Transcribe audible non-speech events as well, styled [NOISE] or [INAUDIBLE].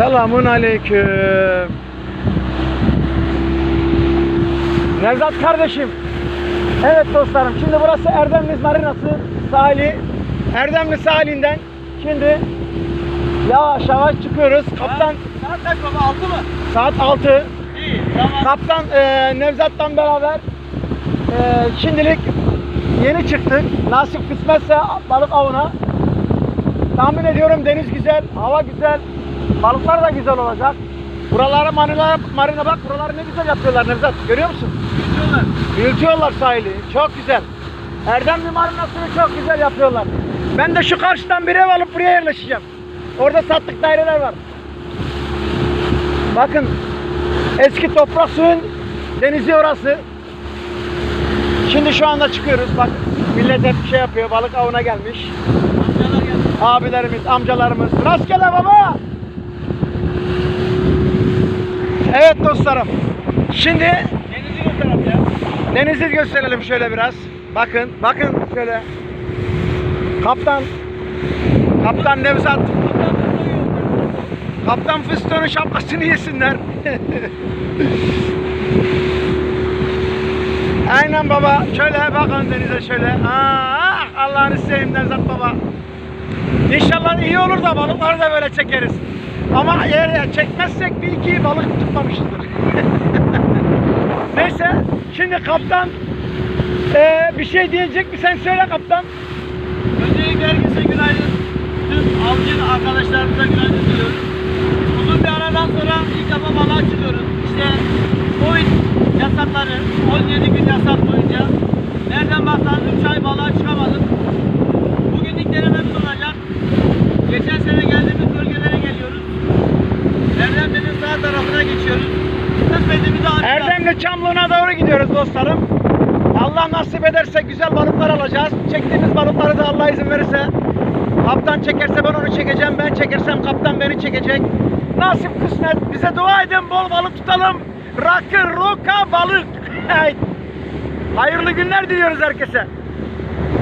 Selamun aleyküm. Nevzat kardeşim. Evet dostlarım şimdi burası Erdemli Marinası sahili. Erdemli sahilinden şimdi yavaş yavaş çıkıyoruz. Kaptan Saat kaç baba? 6 mı? saat 6. İyi. Tamam. Kaptan e, Nevzat'tan beraber e, şimdilik yeni çıktık. Nasip kısmetse balık avına. Tahmin ediyorum deniz güzel, hava güzel, balıklar da güzel olacak. Buralara marina, marina bak buraları ne güzel yapıyorlar Nevzat görüyor musun? Gidiyorlar. Büyütüyorlar sahili çok güzel. Erdemli marinasını çok güzel yapıyorlar. Ben de şu karşıdan bir ev alıp buraya yerleşeceğim. Orada sattık daireler var. Bakın eski toprak suyun denizi orası. Şimdi şu anda çıkıyoruz bak millet hep şey yapıyor balık avına gelmiş. Amcalar geldi. Abilerimiz, amcalarımız. Rastgele baba. Evet dostlarım. Şimdi Denizi göster ya. denizi gösterelim şöyle biraz. Bakın, bakın şöyle. Kaptan Kaptan Nevzat Kaptan Fıstık'ın şapkasını yesinler. [LAUGHS] Aynen baba. Şöyle bakın denize şöyle. Aa, Allah'ını seveyim Nevzat baba. İnşallah iyi olur da balıkları da böyle çekeriz. Ama eğer çekmezsek bir iki balık tutmamışızdır. [LAUGHS] Neyse şimdi kaptan eee, bir şey diyecek mi sen söyle kaptan. Öncelikle herkese günaydın. Tüm avcı arkadaşlarımıza günaydın diliyoruz. Uzun bir aradan sonra ilk defa balığa çıkıyoruz. İşte Covid yasakları, 17 gün yasak boyunca nereden baksan 3 ay balığa çıkamadık. Bugün ilk denememiz olacak. Geçiyoruz. Kısmetimizi Çamlı'na doğru gidiyoruz dostlarım. Allah nasip ederse güzel balıklar alacağız. Çektiğimiz balıkları da Allah izin verirse. Kaptan çekerse ben onu çekeceğim. Ben çekersem kaptan beni çekecek. Nasip kısmet. Bize dua edin. Bol balık tutalım. Rakı, roka, balık. [LAUGHS] Hayırlı günler diliyoruz herkese.